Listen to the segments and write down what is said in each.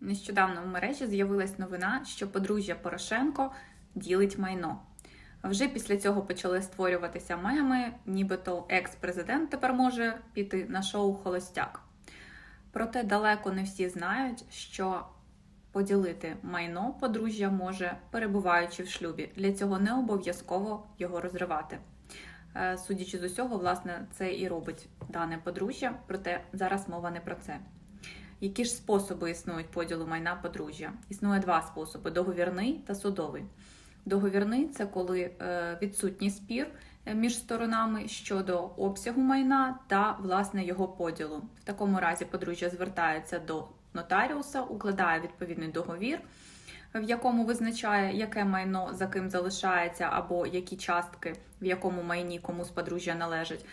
Нещодавно в мережі з'явилась новина, що подружжя Порошенко ділить майно. Вже після цього почали створюватися меми, нібито екс-президент тепер може піти на шоу Холостяк. Проте далеко не всі знають, що поділити майно подружжя може, перебуваючи в шлюбі. Для цього не обов'язково його розривати. Е, Судячи з усього, власне, це і робить дане подружжя, проте зараз мова не про це. Які ж способи існують поділу майна подружжя? Існує два способи: договірний та судовий. Договірний це коли е, відсутній спір е, між сторонами щодо обсягу майна та власне його поділу. В такому разі подружжя звертається до нотаріуса, укладає відповідний договір, в якому визначає, яке майно за ким залишається, або які частки в якому майні кому з подружжя належать.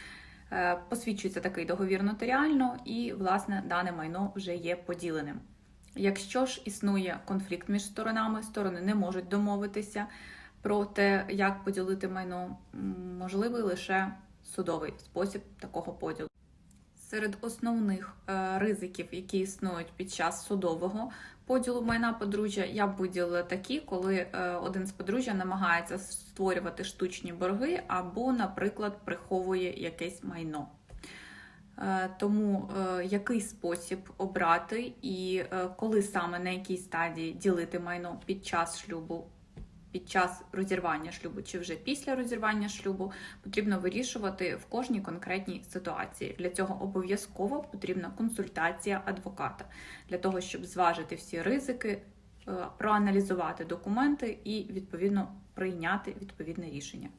Е, Посвідчується такий договір нотаріально, і власне дане майно вже є поділеним. Якщо ж існує конфлікт між сторонами, сторони не можуть домовитися про те, як поділити майно, можливий лише судовий спосіб такого поділу. Серед основних е, ризиків, які існують під час судового поділу майна подружжя, я б виділила такі, коли е, один з подружжя намагається створювати штучні борги або, наприклад, приховує якесь майно. Е, Тому який спосіб обрати і коли саме на якій стадії ділити майно під час шлюбу, під час розірвання шлюбу чи вже після розірвання шлюбу, потрібно вирішувати в кожній конкретній ситуації. Для цього обов'язково потрібна консультація адвоката для того, щоб зважити всі ризики, е, проаналізувати документи і відповідно прийняти відповідне рішення.